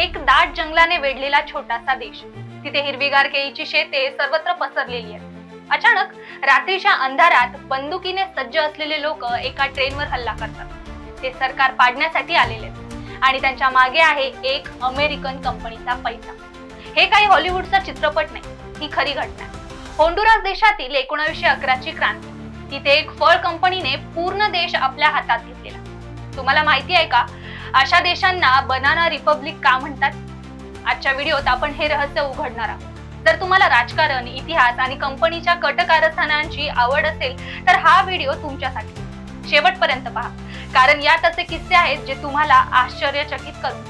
एक दाट जंगलाने वेढलेला छोटासा देश. तिथे हिरवीगार केळीची शेते सर्वत्र पसरलेली आहेत. अचानक रात्रीच्या अंधारात बंदुकीने सज्ज असलेले लोक एका ट्रेनवर हल्ला करतात. ते सरकार पाडण्यासाठी आलेले आहेत. आणि त्यांच्या मागे आहे एक अमेरिकन कंपनीचा पैसा. हे काही हॉलिवूडचा चित्रपट नाही ही खरी घटना. होंडुरास देशातील एकोणावीसशे अकराची क्रांती. तिथे एक फळ कंपनीने पूर्ण देश आपल्या हातात घेतलेला. तुम्हाला माहिती आहे का? अशा देशांना बनाना रिपब्लिक का म्हणतात? आजच्या व्हिडिओत आपण हे रहस्य उघडणार आहोत. जर तुम्हाला राजकारण इतिहास आणि कंपनीच्या कट कारस्थानांची आवड असेल तर हा व्हिडिओ तुमच्यासाठी. शेवटपर्यंत पहा. कारण यात असे किस्से आहेत जे तुम्हाला आश्चर्यचकित करून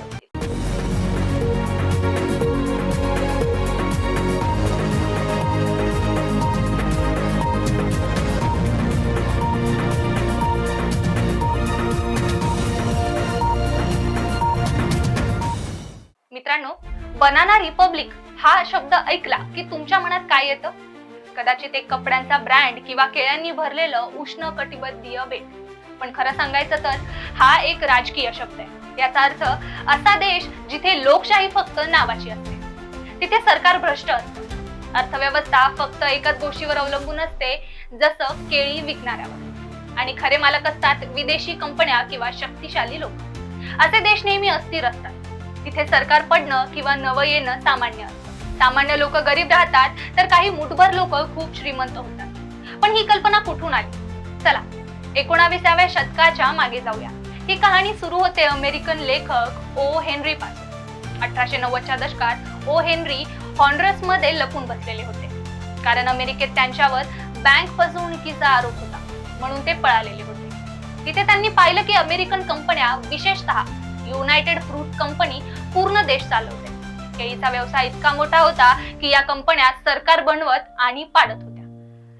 बनाना रिपब्लिक हा शब्द ऐकला की तुमच्या मनात काय येतं? कदाचित एक कपड्यांचा ब्रँड किंवा केळ्यांनी भरलेलं उष्ण कटिबद्धीय बेट पण खरं सांगायचं तर हा एक राजकीय शब्द आहे. याचा अर्थ असा देश जिथे लोकशाही फक्त नावाची असते. तिथे सरकार भ्रष्ट असतं. अर्थव्यवस्था फक्त एकाच गोष्टीवर अवलंबून असते जसं केळी विकणाऱ्यावर. आणि खरे मालक असतात विदेशी कंपन्या किंवा शक्तिशाली लोक. असे देश नेहमी अस्थिर असतात. तिथे सरकार पडणं किंवा नवं येणं सामान्य असतं. सामान्य लोक गरीब राहतात तर काही मुठभर लोक खूप श्रीमंत होतात. पण ही कल्पना कुठून आली? चला एकोणाविसाव्या शतकाच्या मागे जाऊया. ही कहाणी सुरू होते अमेरिकन लेखक ओ हेनरी पासून. अठराशे नव्वदच्या दशकात ओ हेनरी हॉन्ड्रसमध्ये लपून बसलेले होते. कारण अमेरिकेत त्यांच्यावर बँक फसवणुकीचा आरोप होता म्हणून ते पळालेले होते. तिथे त्यांनी पाहिलं की अमेरिकन कंपन्या विशेषतः युनायटेड फ्रूट कंपनी पूर्ण देश चालवते. केळीचा व्यवसाय इतका मोठा होता की या कंपन्या सरकार बनवत आणि पाडत होत्या.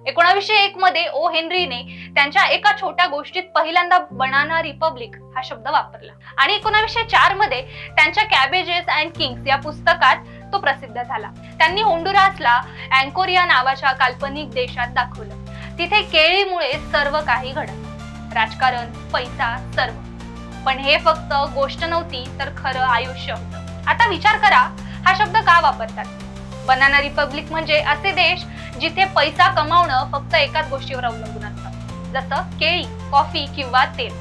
एकोणावीसशे एक मध्ये ओ हेनरीने त्यांच्या एका छोट्या गोष्टीत पहिल्यांदा बनाना रिपब्लिक हा शब्द वापरला. आणि एकोणावीसशे चारमध्ये त्यांच्या कॅबेजेस अँड किंग्स या पुस्तकात तो प्रसिद्ध झाला. त्यांनी होंडुरासला अँकोरिया नावाच्या काल्पनिक देशात दाखवलं. तिथे केळीमुळे सर्व काही घडत राजकारण पैसा सर्व. पण हे फक्त गोष्ट नव्हती तर खरं आयुष्य होतं. आता विचार करा हा शब्द का वापरतात? बनाना रिपब्लिक म्हणजे असे देश जिथे पैसा कमावणं फक्त एकाच गोष्टीवर अवलंबून असतं. जसं केळी कॉफी किंवा तेल.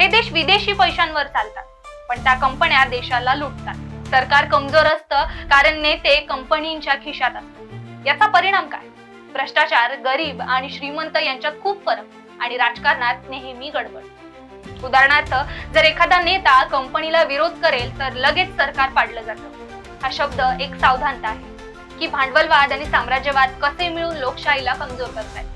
हे देश विदेशी पैशांवर चालतात पण त्या कंपन्या देशाला लुटतात. सरकार कमजोर असतं कारण नेते कंपनींच्या खिशात असतात. याचा परिणाम काय? भ्रष्टाचार गरीब आणि श्रीमंत यांच्यात खूप फरक आणि राजकारणात नेहमी गडबड. उदाहरणार्थ जर एखादा नेता कंपनीला विरोध करेल तर लगेच सरकार पाडलं जातं. हा शब्द एक सावधानता आहे की भांडवलवाद आणि साम्राज्यवाद कसे मिळून लोकशाहीला कमजोर करतायत?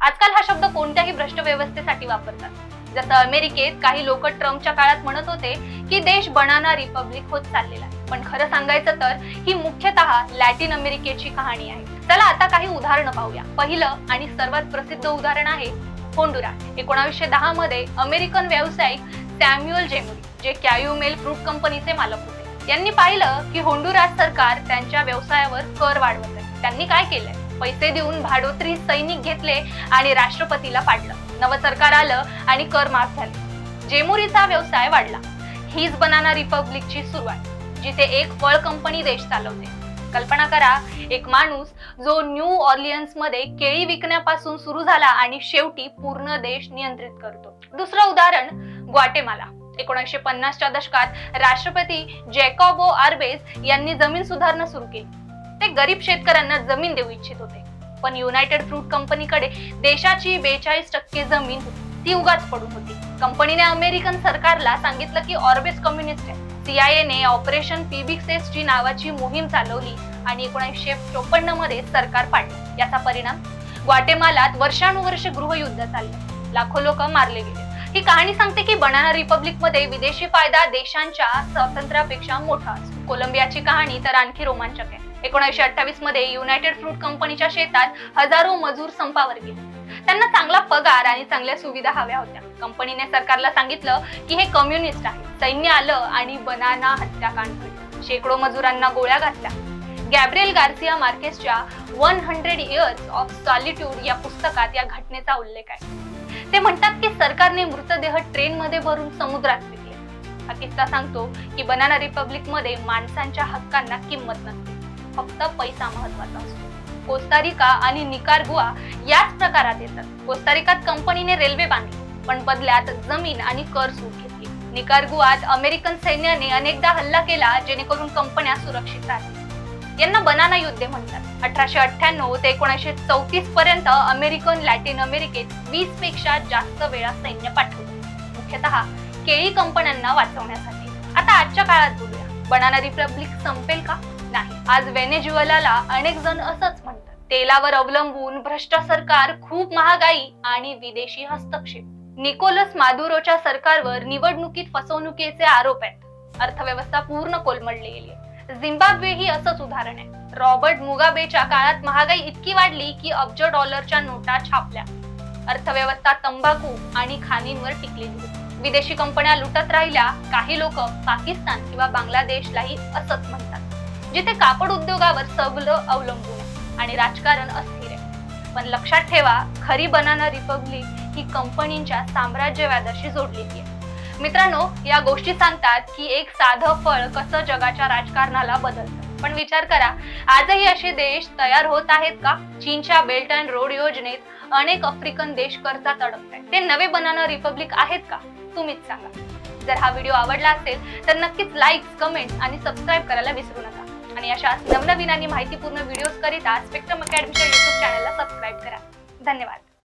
आजकाल हा शब्द कोणत्याही भ्रष्ट व्यवस्थेसाठी वापरतात. जसं अमेरिकेत काही लोक ट्रम्पच्या काळात म्हणत होते की देश बनाना रिपब्लिक होत चाललेला आहे. पण खरं सांगायचं तर ही मुख्यतः लॅटिन अमेरिकेची कहाणी आहे. चला आता काही उदाहरणं पाहूया. पहिलं आणि सर्वात प्रसिद्ध उदाहरण आहे होंडुरा एकोणावीसशे दहा मध्ये अमेरिकन व्यावसायिक सॅम्युअल जेमुरी जे कॅयुमेल फ्रूट कंपनीचे मालक होते. यांनी पाहिलं की होंडुरास सरकार त्यांच्या व्यवसायावर कर वाढवत आहे. त्यांनी काय केलंय? पैसे देऊन भाडोत्री सैनिक घेतले आणि राष्ट्रपतीला पाडलं. नवं सरकार आलं आणि कर माफ झाले. जेमुरीचा व्यवसाय वाढला. हीच बनाना रिपब्लिकची सुरुवात जिथे एक फळ कंपनी देश चालवते. कल्पना करा एक माणूस जो न्यू ऑर्लियन्समध्ये केळी विकण्यापासून सुरू झाला आणि शेवटी पूर्ण देश नियंत्रित करतो. दुसरं उदाहरण ग्वाटेमाला. एकोणीसशे पन्नासच्या दशकात राष्ट्रपती जॅकॉबो आर्बेज यांनी जमीन सुधारणा सुरू केली. ते गरीब शेतकऱ्यांना जमीन देऊ इच्छित होते. पण युनायटेड फ्रूट कंपनीकडे देशाची बेचाळीस टक्के जमीन ती उगाच पडून होती. कंपनीने अमेरिकन सरकारला सांगितलं की ऑर्बेज कम्युनिस्ट आहे. सीआयएने ऑपरेशन पीबिक्सेस नावाची मोहीम चालवली आणि एकोणीसशे चोपन्नमध्ये सरकार पाडले. याचा परिणाम ग्वाटेमालात वर्षानुवर्ष गृहयुद्ध चालले. लाखो लोक मारले गेले. ही कहाणी सांगते की बनाना रिपब्लिकमध्ये विदेशी फायदा देशांच्या स्वातंत्र्यापेक्षा मोठा असतो. कोलंबियाची कहाणी तर आणखी रोमांचक आहे. एकोणीसशे अठ्ठावीसमध्ये युनायटेड फ्रूट कंपनीच्या शेतात हजारो मजूर संपावर गेले. त्यांना चांगला पगार आणि चांगल्या सुविधा हव्या होत्या. कंपनीने सरकारला सांगितलं की हे कम्युनिस्ट आहे. सैन्य आलं आणि बनाना हत्याकांड घडलं. शेकडो मजुरांना गोळ्या घातल्या. Gabriel Garcia मार्केसच्या one hundred years of solitude या पुस्तकात या घटनेचा उल्लेख आहे. ते म्हणतात की सरकारने मृतदेह ट्रेन मध्ये भरून समुद्रात फेकले. हा किस्सा सांगतो की बनाना रिपब्लिकमध्ये माणसांच्या हक्कांना किंमत नसते. फक्त पैसा महत्त्वाचा असतो. कोस्तारिका आणि निकारगुआ याच प्रकारात येतात. कोस्तारिकात कंपनीने रेल्वे बांधली पण बदल्यात जमीन आणि कर सूट घेतली निकारगुआत अमेरिकन सैन्याने अनेकदा हल्ला केला जेणेकरून कंपन्या सुरक्षित राहतील. यांना बनाना युद्धे म्हणतात. अठराशे अठ्ठ्याण्णव ते एकोणीसशे चौतीस पर्यंत अमेरिकन लॅटिन अमेरिकेत वीसपेक्षा जास्त वेळा सैन्य पाठवले. मुख्यतः केळी कंपन्यांना वाचवण्यासाठी. आता आजच्या काळात बोलूया बनाना रिपब्लिक संपेल का? नाही. आज व्हेनेझुएलाला अनेक जण असंच म्हणतात. तेलावर अवलंबून भ्रष्ट सरकार खूप महागाई आणि विदेशी हस्तक्षेप. निकोलस मादुरोच्या सरकारवर निवडणुकीत फसवणुकीचे आरोप आहेत. अर्थव्यवस्था पूर्ण कोलमडली गेली झिम्बाब्वे ही असंच उदाहरण आहे. रॉबर्ट मुगाबेच्या काळात महागाई इतकी वाढली की अब्ज डॉलरच्या नोटा छापल्या. अर्थव्यवस्था तंबाखू आणि खाणींवर टिकलेली होती विदेशी कंपन्या लुटत राहिल्या. काही लोक पाकिस्तान किंवा बांगलादेशलाही असंच म्हणतात. जिथे कापड उद्योगावर सबलं अवलंबून आहे आणि राजकारण अस्थिर आहे. पण लक्षात ठेवा खरी बनाना रिपब्लिक ही कंपनीच्या साम्राज्यवादाशी जोडलेली आहे मित्रांनो या गोष्टी सांगतात की एक साधं फळ कसं जगाच्या राजकारणाला बदलतं. पण विचार करा आजही असे देश तयार होत आहेत का? चीनच्या बेल्ट अँड रोड योजनेत अनेक आफ्रिकन देश कर्जात अडकत ते नवे बनाना रिपब्लिक आहेत का? तुम्हीच सांगा. जर हा व्हिडिओ आवडला असेल तर नक्कीच लाईक कमेंट आणि सबस्क्राईब करायला विसरू नका. आणि अशा नवनवीन आणि माहितीपूर्ण व्हिडिओज करिता स्पेक्ट्रम अकॅडमीच्या युट्यूब चॅनलला सबस्क्राईब करा. धन्यवाद.